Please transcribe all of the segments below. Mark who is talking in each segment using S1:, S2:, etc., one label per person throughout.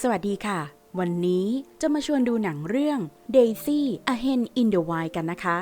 S1: สวัสดีค่ะ วันนี้จะมาชวนดูหนังเรื่อง Daisy A Hen in the Wild กันนะคะ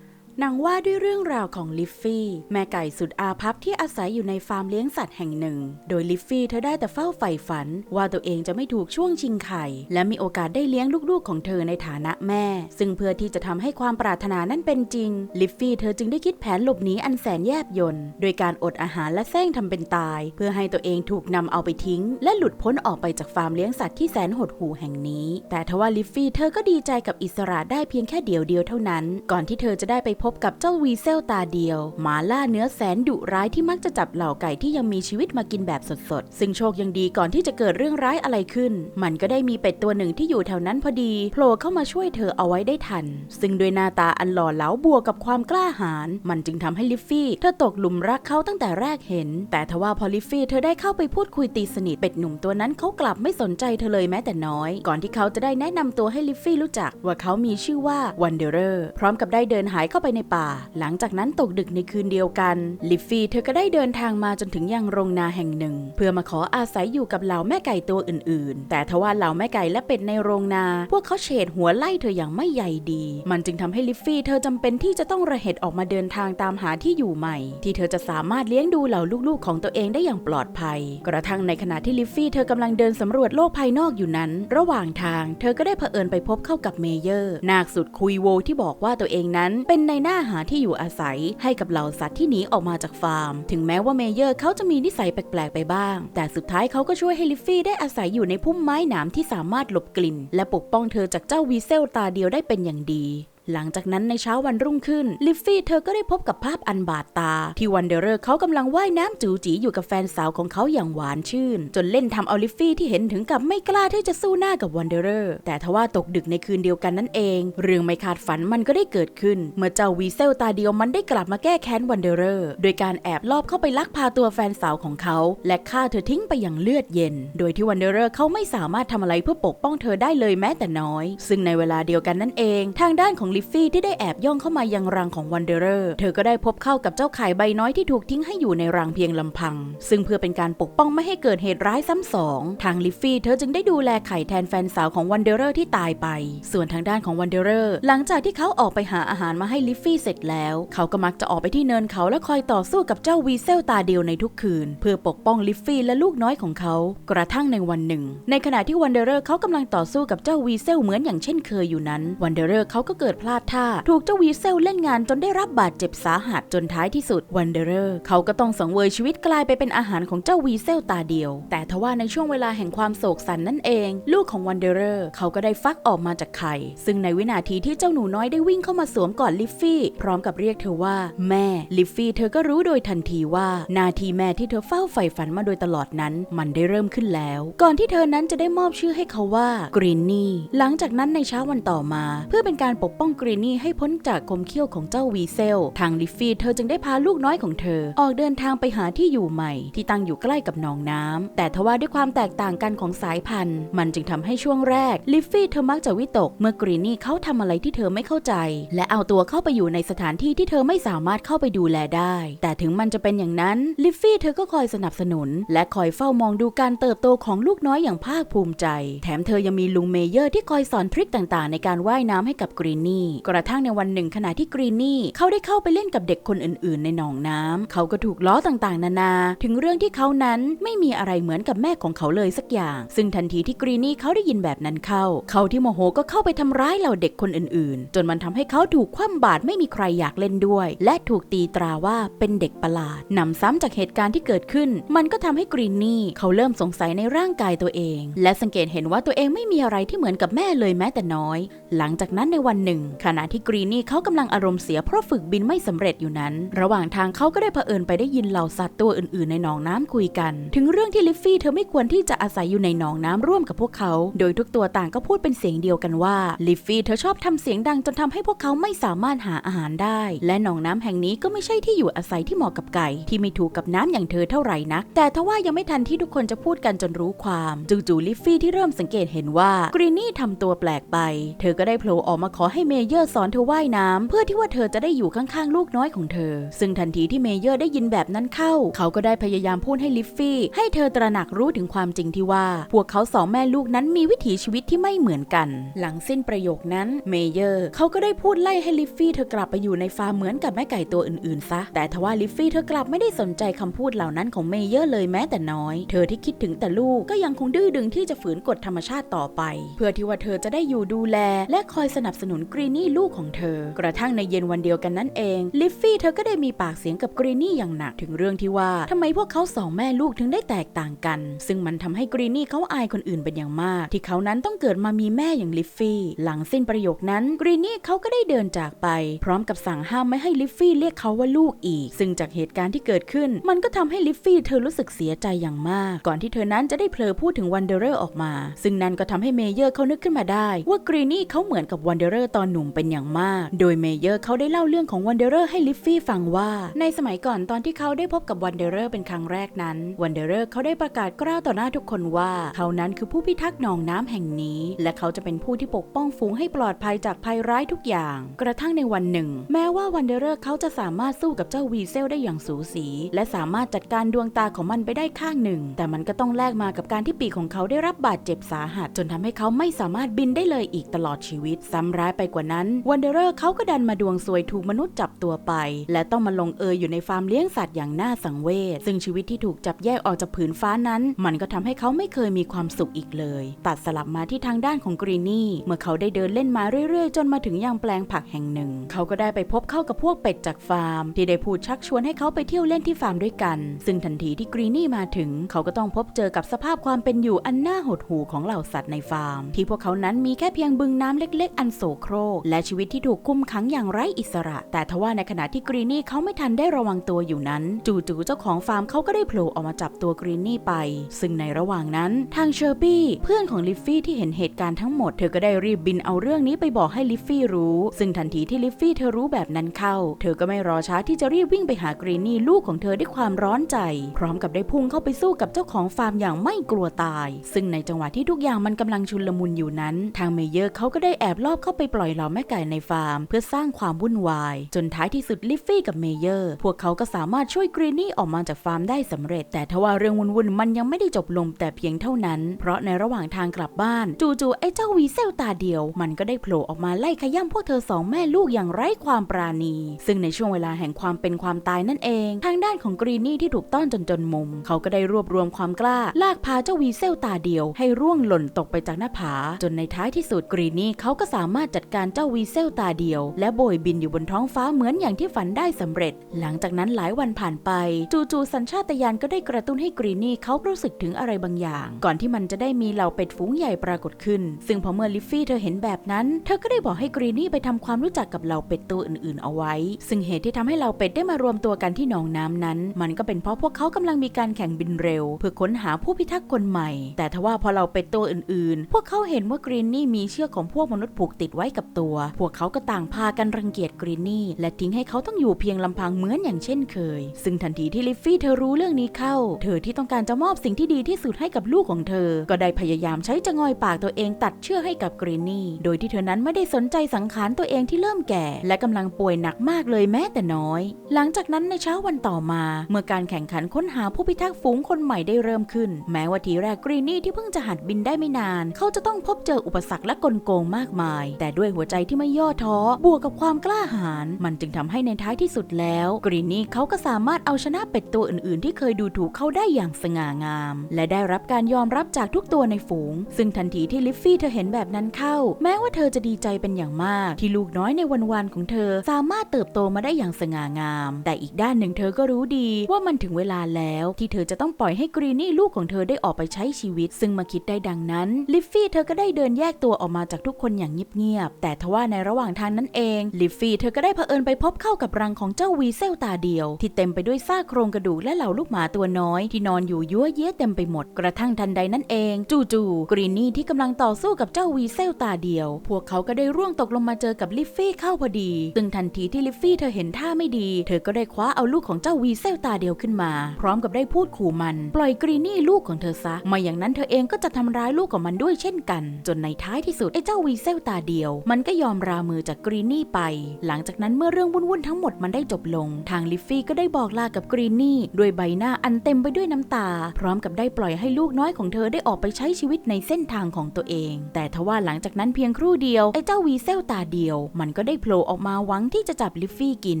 S1: หนังว่าด้วยเรื่องราวของลิฟฟี่ แม่ไก่สุดอาภัพที่อาศัยอยู่ในฟาร์มเลี้ยงสัตว์แห่งหนึ่ง โดยลิฟฟี่เธอได้แต่เฝ้าใฝ่ฝัน ว่าตัวเองจะไม่ถูกช่วงชิงไข่ และมีโอกาสได้เลี้ยงลูกๆของเธอในฐานะแม่ ซึ่งเพื่อที่จะทำให้ความปรารถนานั้นเป็นจริง ลิฟฟี่เธอจึงได้คิดแผนหลบหนีอันแสนแยบยลโดยการอดอาหารและแซงทำเป็นตาย เพื่อให้ตัวเองถูกนำเอาไปทิ้ง และหลุดพ้นออกไปจากฟาร์มเลี้ยงสัตว์ที่แสนหดหู่แห่งนี้ แต่ทว่าลิฟฟี่เธอก็ดีใจกับอิสระได้เพียงแค่เดียวเดียวเท่านั้น ก่อนที่เธอจะได้ไปพบบกับเจ้าวีเซลตาเดียวหมาล่าเนื้อแสนดุร้ายที่มักจะจับเหล่าไก่ที่ยังมีชีวิตมากินแบบสดๆ ซึ่งโชคยังดีก่อนที่จะเกิดเรื่องร้ายอะไรขึ้น มันก็ได้มีเป็ดตัวหนึ่งที่อยู่แถวนั้นพอดีโผล่เข้ามาช่วยเธอเอาไว้ได้ทัน ซึ่งด้วยหน้าตาอันหล่อเหลาบวกกับความกล้าหาญมันจึงทำให้ลิฟฟี่เธอตกหลุมรักเขาตั้งแต่แรกเห็น แต่ทว่าพอลิฟฟี่เธอได้เข้าไปพูดคุยตีสนิทเป็ดหนุ่มตัวนั้นเขากลับไม่สนใจเธอเลยแม้แต่น้อย ก่อนที่เขาจะได้แนะนำตัวให้ลิฟฟี่รู้จักว่าเขามีชื่อว่าวันเดอร์พร้อมกับได้เดินหายเข้าไปในป่า หลังจากนั้นตกดึกในคืนเดียวกัน ลิฟฟี่เธอก็ได้เดินทางมาจนถึงยังโรงนาแห่งหนึ่ง เพื่อมาขออาศัยอยู่กับเหล่าแม่ไก่ตัวอื่นๆ แต่ทว่าเหล่าแม่ไก่และเป็ดในโรงนา พวกเขาเฉดหัวไล่เธออย่างไม่ใยดี มันจึงทำให้ลิฟฟี่เธอจำเป็นที่จะต้องระเหตุออกมาเดินทางตามหาที่อยู่ใหม่ ที่เธอจะสามารถเลี้ยงดูเหล่าลูกๆ ของตัวเองได้อย่างปลอดภัย กระทั่งในขณะที่ลิฟฟี่เธอกำลังเดินสำรวจโลกภายนอกอยู่นั้น ระหว่างทาง เธอก็ได้เผอิญไปพบเข้ากับเมเยอร์ นาคสุดคุยโวที่บอกว่าตัวเองนั้นเป็นในหน้าหาที่อยู่อาศัยให้กับเหล่าสัตว์ที่หนีออกมาจากฟาร์ม ถึงแม้ว่าเมเยอร์เขาจะมีนิสัยแปลกๆไปบ้าง แต่สุดท้ายเขาก็ช่วยให้ลิฟฟี่ได้อาศัยอยู่ในพุ่มไม้หนามที่สามารถหลบกลิ่น และปกป้องเธอจากเจ้าวีเซลตาเดียวได้เป็นอย่างดี หลังจากนั้นในเช้าวันรุ่งขึ้น ลิฟฟี่เธอก็ได้พบกับภาพอันบาดตา ที่วันเดอร์เขากำลังว่ายน้ำจูจีอยู่กับแฟนสาวของเขาอย่างหวานชื่น จนเล่นทำเอาลิฟฟี่ที่เห็นถึงกับไม่กล้าที่จะสู้หน้ากับวันเดอร์แต่ทว่าตกดึกในคืนเดียวกันนั่นเอง เรื่องไม่คาดฝันมันก็ได้เกิดขึ้น เมื่อเจ้าวีเซลตาเดียวมันได้กลับมาแก้แค้นวันเดอร์โดยการแอบลอบเข้าไปลักพาตัวแฟนสาวของเขา และฆ่าเธอทิ้งไปอย่างเลือดเย็น โดยที่วันเดอร์เขาไม่สามารถทำอะไรเพื่อปกป้องเธอได้เลยแม้แต่น้อย ซึ่งในเวลาเดียวกันนั่นเอง ทางด้านของลิฟฟี่ที่ได้แอบย่องเข้ามายังรังของวันเดอร์เธอก็ได้พบเข้ากับเจ้าไข่ใบน้อยที่ถูกทิ้งให้อยู่ในรังเพียงลำพัง ซึ่งเพื่อเป็นการปกป้องไม่ให้เกิดเหตุร้ายซ้ำสอง ทางลิฟฟี่เธอจึงได้ดูแลไข่แทนแฟนสาวของวันเดอร์ที่ตายไป ส่วนทางด้านของวันเดอร์หลังจากที่เขาออกไปหาอาหารมาให้ลิฟฟี่เสร็จแล้ว เขาก็มักจะออกไปที่เนินเขาและคอยต่อสู้กับเจ้าวีเซลตาเดียวในทุกคืน เพื่อปกป้องลิฟฟี่และลูกน้อยของเขา กระทั่งในวันหนึ่ง ในขณะที่วันเดอร์เขากำลังต่อสู้กับเจ้าวีเซลเหมือนอย่างเช่นเคยอยู่นั้นวันเดอร์เขาก็เกิดพลาดท่า ถูกเจ้าวีเซลเล่นงานจนได้รับบาดเจ็บสาหัสจนท้ายที่สุดวันเดอร์เขาก็ต้องสังเวยชีวิตกลายไปเป็นอาหารของเจ้าวีเซลตาเดียว แต่ทว่าในช่วงเวลาแห่งความโศกสันนั่นเอง ลูกของวันเดอร์เขาก็ได้ฟักออกมาจากไข่ ซึ่งในวินาทีที่เจ้าหนูน้อยได้วิ่งเข้ามาสวมกอดลิฟฟี่พร้อมกับเรียกเธอว่า แม่ลิฟฟี่เธอก็รู้โดยทันทีว่านาทีแม่ที่เธอเฝ้าใฝ่ฝันมาโดยตลอดนั้น มันได้เริ่มขึ้นแล้ว ก่อนที่เธอนั้นจะได้มอบชื่อให้เขาว่ากรีนนี่หลังจากนั้นในเช้าวันต่อมา เพื่อเป็นการปกป้องกรีนนี่ให้พ้นจากคมเขี้ยวของเจ้าวีเซล ทางลิฟฟี่เธอจึงได้พาลูกน้อยของเธอ ออกเดินทางไปหาที่อยู่ใหม่ ที่ตั้งอยู่ใกล้กับหนองน้ำแต่ทว่าด้วยความแตกต่างกันของสายพันธุ์ มันจึงทำให้ช่วงแรกลิฟฟี่เธอมักจะวิตก เมื่อกรีนนี่เขาทำอะไรที่เธอไม่เข้าใจ และเอาตัวเข้าไปอยู่ในสถานที่ที่เธอไม่สามารถเข้าไปดูแลได้ แต่ถึงมันจะเป็นอย่างนั้นลิฟฟี่เธอก็คอยสนับสนุน และคอยเฝ้ามองดูการเติบโตของลูกน้อยอย่างภาคภูมิใจ แถมเธอยังมีลุงเมเยอร์ที่คอยสอนทริคต่างๆ ในการว่ายน้ำให้กับกรีนนี่ กระทั่งในวันหนึ่งขณะที่กรีนนี่เขาได้เข้าไปเล่นกับเด็กคนอื่นๆ ในหนองน้ำเขาก็ถูกล้อต่างๆ นานา ถึงเรื่องที่เขานั้นไม่มีอะไรเหมือนกับแม่ของเขาเลยสักอย่าง ซึ่งทันทีที่กรีนนี่เขาได้ยินแบบนั้นเข้า เขาที่โมโหก็เข้าไปทำร้ายเหล่าเด็กคนอื่นๆ จนมันทำให้เขาถูกคว่ำบาตรไม่มีใครอยากเล่นด้วย และถูกตีตราว่าเป็นเด็กประหลาดนำซ้ำจากเหตุการณ์ที่เกิดขึ้น มันก็ทำให้กรีนนี่เขาเริ่มสงสัยในร่างกายตัวเอง และสังเกตเห็นว่าตัวเองไม่มีอะไรที่เหมือนกับแม่เลยแม้แต่น้อย หลังจากนั้นในวันหนึ่งขณะที่กรีนี่เขากำลังอารมณ์เสียเพราะฝึกบินไม่สำเร็จอยู่นั้น ระหว่างทางเขาก็ได้เผอิญไปได้ยินเหล่าสัตว์ตัวอื่นๆ ในหนองน้ำคุยกัน ถึงเรื่องที่ลิฟฟี่เธอไม่ควรที่จะอาศัยอยู่ในหนองน้ำร่วมกับพวกเขา โดยทุกตัวต่างก็พูดเป็นเสียงเดียวกันว่าลิฟฟี่เธอชอบทำเสียงดังจนทำให้พวกเขาไม่สามารถหาอาหารได้ และหนองน้ำแห่งนี้ก็ไม่ใช่ที่อยู่อาศัยที่เหมาะกับไก่ ที่ไม่ถูกกับน้ำอย่างเธอเท่าไหร่นัก แต่ทว่ายังไม่ทันที่ทุกคนจะพูดกันจนรู้ความจู่ๆลิฟฟี่ที่เริ่มสังเกตเห็นว่ากรีนี่ทำตัวแปลกไป เธอก็ได้โผล่ออกมาขอให้เมเยอร์สอนเธอว่ายน้ำเพื่อที่ว่าเธอจะได้อยู่ข้างๆ ลูกน้อยของเธอ ซึ่งทันทีที่เมเยอร์ได้ยินแบบนั้นเข้า เขาก็ได้พยายามพูดให้ลิฟฟี่ ให้เธอตระหนักรู้ถึงความจริงที่ว่า พวกเขาสองแม่ลูกนั้นมีวิถีชีวิตที่ไม่เหมือนกัน หลังสิ้นประโยคนั้นเมเยอร์เขาก็ได้พูดไล่ให้ลิฟฟี่เธอกลับไปอยู่ในฟาร์มเหมือนกับแม่ไก่ตัวอื่นๆซะแต่ทว่าลิฟฟี่เธอกลับไม่ได้สนใจคำพูดเหล่านั้นของเมเยอร์เลยแม้แต่น้อย เธอที่คิดถึงแต่ลูกก็ยังคงดื้อดึงที่จะฝืนกฎธรรมชาติต่อไป เพื่อที่ว่าเธอจะได้อยู่ดูแลและคอยสนับสนุนกรีนี่ลูกของเธอ กระทั่งในเย็นวันเดียวกันนั่นเอง ลิฟฟี่เธอก็ได้มีปากเสียงกับกรีนี่อย่างหนักถึงเรื่องที่ว่าทำไมพวกเขาสองแม่ลูกถึงได้แตกต่างกัน ซึ่งมันทำให้กรีนี่เขาอายคนอื่นเป็นอย่างมาก ที่เขานั้นต้องเกิดมามีแม่อย่างลิฟฟี่ หลังสิ้นประโยคนั้นกรีนี่เขาก็ได้เดินจากไป พร้อมกับสั่งห้ามไม่ให้ลิฟฟี่เรียกเขาว่าลูกอีก ซึ่งจากเหตุการณ์ที่เกิดขึ้น มันก็ทำให้ลิฟฟี่เธอรู้สึกเสียใจอย่างมาก ก่อนที่เธอนั้นจะได้เผลอพูดถึงวันเดอร์ออกมา ซึ่งนั่นก็ทำให้เมเยอร์เขานึกขึ้นมาได้ ว่ากรีนี่เขาเหมือนกับวันเดอร์ตอนหนุ่มเป็นอย่างมาก โดยเมเยอร์เขาได้เล่าเรื่องของวันเดอร์ให้ลิฟฟี่ฟังว่า ในสมัยก่อนตอนที่เขาได้พบกับวันเดอร์เป็นครั้งแรกนั้น วันเดอร์เขาได้ประกาศกล้าวต่อหน้าทุกคนว่า เขานั้นคือผู้พิทักษ์หนองน้ำแห่งนี้ และเขาจะเป็นผู้ที่ปกป้องฝูงให้ปลอดภัยจากภัยร้ายทุกอย่าง กระทั่งในวันหนึ่ง แม้ว่าวันเดอร์เขาจะสามารถสู้กับเจ้าวีเซลได้อย่างสูสี และสามารถจัดการดวงตาของมันไปได้ข้างหนึ่ง แต่มันก็ต้องแลกมากับการที่ปีกของเขาได้รับบาดเจ็บสาหัส จนทำให้เขาไม่สามารถบินได้เลยอีกตลอดชีวิตซ้ำร้ายไปกว่านั้นวันเดอร์เขาก็ดันมาดวงซวยถูกมนุษย์จับตัวไป และต้องมาลงเอยอยู่ในฟาร์มเลี้ยงสัตว์อย่างน่าสังเวชซึ่งชีวิตที่ถูกจับแยกออกจากผืนฟ้านั้น มันก็ทำให้เขาไม่เคยมีความสุขอีกเลย ตัดสลับมาที่ทางด้านของกรีนี่เมื่อเขาได้เดินเล่นมาเรื่อยๆ จนมาถึงยังแปลงผักแห่งหนึ่ง เขาก็ได้ไปพบเข้ากับพวกเป็ดจากฟาร์ม ที่ได้พูดชักชวนให้เขาไปเที่ยวเล่นที่ฟาร์มด้วยกัน ซึ่งทันทีที่กรีนี่มาถึง เขาก็ต้องพบเจอกับสภาพความเป็นอยู่อันน่าหดหู่ของเหล่าสัตว์ในฟาร์ม ที่พวกเขานั้นมีแค่เพียงบึงน้ำเล็ก ๆ อันโสโครกและชีวิตที่ถูกคุมขังอย่างไร้อิสระ แต่ทว่าในขณะที่กรีนี่เขาไม่ทันได้ระวังตัวอยู่นั้น จู่ๆเจ้าของฟาร์มเขาก็ได้โผล่ออกมาจับตัวกรีนี่ไป ซึ่งในระหว่างนั้นทางเชอร์ปี้เพื่อนของลิฟฟี่ที่เห็นเหตุการณ์ทั้งหมด เธอก็ได้รีบบินเอาเรื่องนี้ไปบอกให้ลิฟฟี่รู้ ซึ่งทันทีที่ลิฟฟี่เธอรู้แบบนั้นเข้า เธอก็ไม่รอช้าที่จะรีบวิ่งไปหากรีนี่ลูกของเธอด้วยความร้อนใจ พร้อมกับได้พุ่งเข้าไปสู้กับเจ้าของฟาร์มอย่างไม่กลัวตาย ซึ่งในจังหวะที่ทุกอย่างมันกำลังชุลมุนอยู่นั้น ทางเมเยอร์เขาก็ได้แอบลอบเข้าไปปล่อยเหล่าแม่ไก่ในฟาร์ม เพื่อสร้างความวุ่นวาย จนท้ายที่สุดลิฟฟี่กับเมเยอร์ พวกเขาก็สามารถช่วยกรีนี่ออกมาจากฟาร์มได้สำเร็จ แต่ทว่าเรื่องวุ่นๆมันยังไม่ได้จบลงแต่เพียงเท่านั้น เพราะในระหว่างทางกลับบ้าน จู่ๆไอ้เจ้าวีเซลตาเดียว มันก็ได้โผล่ออกมาไล่ขย้ำพวกเธอสองแม่ลูกอย่างไร้ความปราณี ซึ่งในช่วงเวลาแห่งความเป็นความตายนั่นเอง ทางด้านของกรีนี่ที่ถูกต้อนจนจนมุม เขาก็ได้รวบรวมความกล้า ลากพาเจ้าวีเซลตาเดียว ให้ร่วงหล่นตกไปจากหน้าผา จนในท้ายที่สุดกรีนี่เขาก็สามารถจัดการเจ้าวีเซลตาเดียว และโบยบินอยู่บนท้องฟ้าเหมือนอย่างที่ฝันได้สำเร็จ หลังจากนั้นหลายวันผ่านไป จู่ๆสัญชาตญาณก็ได้กระตุ้นให้กรีนี่เขารู้สึกถึงอะไรบางอย่าง ก่อนที่มันจะได้มีเหล่าเป็ดฝูงใหญ่ปรากฏขึ้น ซึ่งพอเมื่อลิฟฟี่เธอเห็นแบบนั้น เธอก็ได้บอกให้กรีนี่ไปทำความรู้จักกับเหล่าเป็ดตัวอื่นๆ เอาไว้ ซึ่งเหตุที่ทำให้เหล่าเป็ดได้มารวมตัวกันที่หนองน้ำนั้น มันก็เป็นเพราะพวกเขากำลังมีการแข่งบินเร็ว เพื่อค้นหาผู้พิทักษ์คนใหม่ แต่ทว่าพอเหล่าเป็ดตัวอื่นๆ พวกเขาเห็นว่ากรีนี่มีเชือกของพวกมนุษย์ผูกติดไว้กับตัว พวกเขาก็ต่างพากันรังเกียจกรีนนี่ และทิ้งให้เขาต้องอยู่เพียงลำพังเหมือนอย่างเช่นเคย ซึ่งทันทีที่ลิฟฟี่เธอรู้เรื่องนี้เข้า เธอที่ต้องการจะมอบสิ่งที่ดีที่สุดให้กับลูกของเธอ ก็ได้พยายามใช้จะงอยปากตัวเองตัดเชือกให้กับกรีนนี่ โดยที่เธอนั้นไม่ได้สนใจสังขารตัวเองที่เริ่มแก่ และกำลังป่วยหนักมากเลยแม้แต่น้อย หลังจากนั้นในเช้าวันต่อมา เมื่อการแข่งขันค้นหาผู้พิทักษ์ฝูงคนใหม่ได้เริ่มขึ้น แม้ว่าทีแรกกรีนี่ที่เพิ่งจะหัดบินได้ไม่นาน เขาจะต้องพบเจออุปสรรคและกลโกงมากมาย แต่ด้วยหัวใจที่ไม่ย่อท้อ บวกกับความกล้าหาญ มันจึงทำให้ในท้ายที่สุดแล้ว กรีนี่เขาก็สามารถเอาชนะเป็ดตัวอื่น ๆ ที่เคยดูถูกเขาได้อย่างสง่างาม และได้รับการยอมรับจากทุกตัวในฝูง ซึ่งทันทีที่ลิฟฟี่เธอเห็นแบบนั้นเข้า แม้ว่าเธอจะดีใจเป็นอย่างมาก ที่ลูกน้อยในวัน ๆ ของเธอสามารถเติบโตมาได้อย่างสง่างาม แต่อีกด้านหนึ่งเธอก็รู้ดีว่ามันถึงเวลาแล้วที่เธอจะต้องปล่อยให้กรีนี่ลูกของเธอได้ออกไปใช้ชีวิต ซึ่งมาคิดได้ดังนั้นลิฟฟี่เธอก็ได้เดินแยกตัวออกมาจากทุกคนอย่างเงียบๆแต่ทว่าในระหว่างทางนั้นเองลิฟฟี่เธอก็ได้เผอิญไปพบเข้ากับรังของเจ้าวีเซลตาเดียว ที่เต็มไปด้วยซากโครงกระดูกและเหล่าลูกหมาตัวน้อย ที่นอนอยู่ยั่วเย้ยเต็มไปหมดกระทั่งทันใดนั้นเอง จู่ๆกรีนี่ที่กำลังต่อสู้กับเจ้าวีเซลตาเดียว พวกเขาก็ได้ร่วงตกลงมาเจอกับลิฟฟี่เข้าพอดี ซึ่งทันทีที่ลิฟฟี่เธอเห็นท่าไม่ดี เธอก็ได้คว้าเอาลูกของเจ้าวีเซลตาเดียวขึ้นมา พร้อมกับได้พูดขู่มัน ปล่อยกรีนี่ลูกของเธอซะไม่อย่างนั้นเธอเองก็จะทำร้ายลูกของมันด้วยเช่นกัน จนในท้ายที่สุดไอ้เจ้าวีเซลตาเดียว มันก็ยอมรามือจากกรีนนี่ไป หลังจากนั้นเมื่อเรื่องวุ่นๆทั้งหมดมันได้จบลง ทางลิฟฟี่ก็ได้บอกลากับกรีนนี่ด้วยใบหน้าอันเต็มไปด้วยน้ำตา พร้อมกับได้ปล่อยให้ลูกน้อยของเธอได้ออกไปใช้ชีวิตในเส้นทางของตัวเอง แต่ทว่าหลังจากนั้นเพียงครู่เดียวไอ้เจ้าวีเซลตาเดียว มันก็ได้โผล่ออกมาหวังที่จะจับลิฟฟี่กิน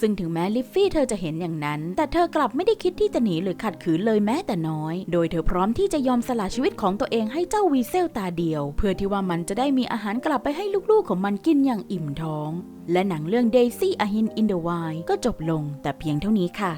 S1: ซึ่งถึงแม้ลิฟฟี่เธอจะเห็นอย่างนั้น แต่เธอกลับไม่ได้คิดที่จะหนีหรือขัดขืนเลยแม้แต่น้อย โดยเธอพร้อมที่จะยอมสละชีวิตของตัวเองให้เจ้าวีเซลตาเดียว เพื่อที่ว่ามันจะได้มีอาหารกลับไปให้ลูกๆของมันกินอย่างอิ่มท้อง และหนังเรื่อง Daisy a Hin in the Wild ก็จบลงแต่เพียงเท่านี้ค่ะ